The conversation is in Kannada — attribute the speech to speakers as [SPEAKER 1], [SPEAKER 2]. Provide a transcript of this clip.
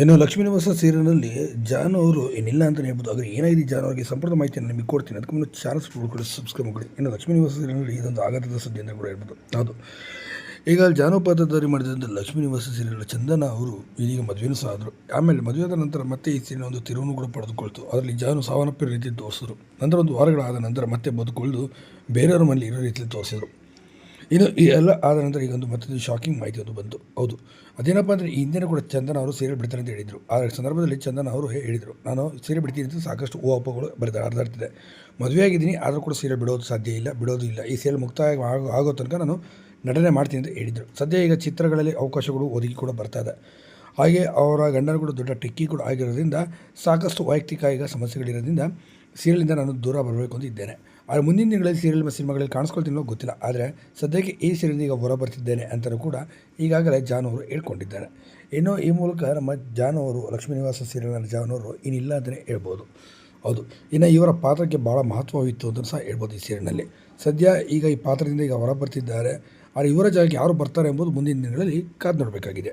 [SPEAKER 1] ಇನ್ನು ಲಕ್ಷ್ಮೀ ನಿವಾಸ ಸೀರಿಯಲ್ನಲ್ಲಿ ಜಾನು ಅವರು ಏನಿಲ್ಲ ಅಂತ ಹೇಳ್ಬೋದು ಆದರೆ ಏನಾಗಿದೆ ಜಾನು ಅವರಿಗೆ ಸಂಪೂರ್ಣ ಮಾಹಿತಿಯನ್ನು ನಿಮಗೆ ಕೊಡ್ತೀನಿ. ಅದಕ್ಕೆ ಮುನ್ನ ಚಾನಲ್ಸ್ ಕೂಡ ಸಬ್ಸ್ಕ್ರೈಬ್ ಮಾಡಿ. ಇನ್ನು ಲಕ್ಷ್ಮೀ ನಿವಾಸ ಸೀರಿಯಲ್ನಲ್ಲಿ ಇದೊಂದು ಆಘಾತದ ಸುದ್ದಿ ಅಂತ ಕೂಡ ಹೇಳ್ಬೋದು. ಹೌದು. ಈಗ ಜಾನು ಪಾತ್ರಧಾರಿ ಮಾಡಿದಂಥ ಲಕ್ಷ್ಮೀ ನಿವಾಸ ಸೀರಿಯಲ್ ಚಂದನ ಅವರು ಇದೀಗ ಮದುವೆನೂ ಸಹ ಆದರು. ಆಮೇಲೆ ಮದುವೆಯಾದ ನಂತರ ಮತ್ತೆ ಈ ಸೀರಿಯಲ್ ಒಂದು ತಿರುವನ್ನು ಕೂಡ ಪಡೆದುಕೊಳ್ತು. ಅದರಲ್ಲಿ ಜಾನು ಸಾವನ್ನಪ್ಪಿರೋ ರೀತಿ ತೋರಿಸಿದ್ರು. ನಂತರ ಒಂದು ವಾರಗಳಾದ ನಂತರ ಮತ್ತೆ ಬದುಕೊಳ್ಳು ಬೇರೆಯವ್ರ ಮನೇಲಿ ಇರೋ ರೀತಿಯಲ್ಲಿ ತೋರಿಸಿದ್ರು. ಇನ್ನು ಈ ಎಲ್ಲ ಆದ ನಂತರ ಈಗೊಂದು ಮತ್ತೊಂದು ಶಾಕಿಂಗ್ ಮಾಹಿತಿ ಒಂದು ಬಂತು. ಹೌದು. ಅದೇನಪ್ಪ ಅಂದರೆ ಈ ಹಿಂದೆ ಕೂಡ ಚಂದನ ಅವರು ಸೀರೆ ಬಿಡ್ತಾರೆ ಅಂತ ಹೇಳಿದರು. ಆ ಸಂದರ್ಭದಲ್ಲಿ ಚಂದನ ಅವರು ಹೇ- ಹೇಳಿದರು ನಾನು ಸೀರೆ ಬಿಡ್ತೀನಿ ಅಂತ ಸಾಕಷ್ಟು ಹೂವಪ್ಪಗಳು ಬರೆದ ಇರ್ತದೆ ಮದುವೆ ಆಗಿದ್ದೀನಿ ಆದರೂ ಕೂಡ ಸೀರೆ ಬಿಡೋದು ಸಾಧ್ಯ ಇಲ್ಲ ಬಿಡೋದು ಇಲ್ಲ. ಈ ಸೀರೆ ಮುಕ್ತಾಯ ಆಗೋ ಆಗೋ ತನಕ ನಾನು ನಟನೆ ಮಾಡ್ತೀನಿ ಅಂತ ಹೇಳಿದರು. ಸದ್ಯ ಈಗ ಚಿತ್ರಗಳಲ್ಲಿ ಅವಕಾಶಗಳು ಒದಗಿ ಕೂಡ ಬರ್ತಾ ಇದೆ. ಹಾಗೆ ಅವರ ಗಂಡನ ಕೂಡ ದೊಡ್ಡ ಟೆಕ್ಕಿ ಕೂಡ ಆಗಿರೋದ್ರಿಂದ ಸಾಕಷ್ಟು ವೈಯಕ್ತಿಕ ಈಗ ಸಮಸ್ಯೆಗಳಿರೋದ್ರಿಂದ ಸೀರಿಯಲಿಂದ ನಾನು ದೂರ ಬರಬೇಕು ಅಂತ ಇದ್ದೇನೆ. ಆದರೆ ಮುಂದಿನ ದಿನಗಳಲ್ಲಿ ಸೀರಿಯಲ್ ಮತ್ತು ಸಿನಿಮಾಗಳಲ್ಲಿ ಕಾಣಿಸ್ಕೊಳ್ತೀನೋ ಗೊತ್ತಿಲ್ಲ. ಆದರೆ ಸದ್ಯಕ್ಕೆ ಈ ಸೀರಿಯಲ್ ಈಗ ಹೊರ ಬರ್ತಿದ್ದೇನೆ ಅಂತಲೂ ಕೂಡ ಈಗಾಗಲೇ ಜಾನು ಅವರು ಹೇಳ್ಕೊಂಡಿದ್ದಾರೆ. ಇನ್ನು ಈ ಮೂಲಕ ನಮ್ಮ ಜಾನು ಅವರು, ಲಕ್ಷ್ಮೀ ನಿವಾಸ ಸೀರಿಯಲ್ನ ಜಾನು ಅವರು ಇನ್ನಿಲ್ಲ ಅಂತಲೇ ಹೇಳ್ಬೋದು. ಹೌದು. ಇನ್ನು ಇವರ ಪಾತ್ರಕ್ಕೆ ಭಾಳ ಮಹತ್ವವಿತ್ತು ಅಂತ ಸಹ ಹೇಳ್ಬೋದು ಈ ಸೀರಿಯಲ್ನಲ್ಲಿ ಸದ್ಯ ಈಗ ಈ ಪಾತ್ರದಿಂದ ಈಗ ಹೊರ ಬರ್ತಿದ್ದಾರೆ ಆದರೆ ಇವರ ಜಾಗಕ್ಕೆ ಯಾರು ಬರ್ತಾರೆ ಎಂಬುದು ಮುಂದಿನ ದಿನಗಳಲ್ಲಿ ಕಾದು ನೋಡಬೇಕಾಗಿದೆ.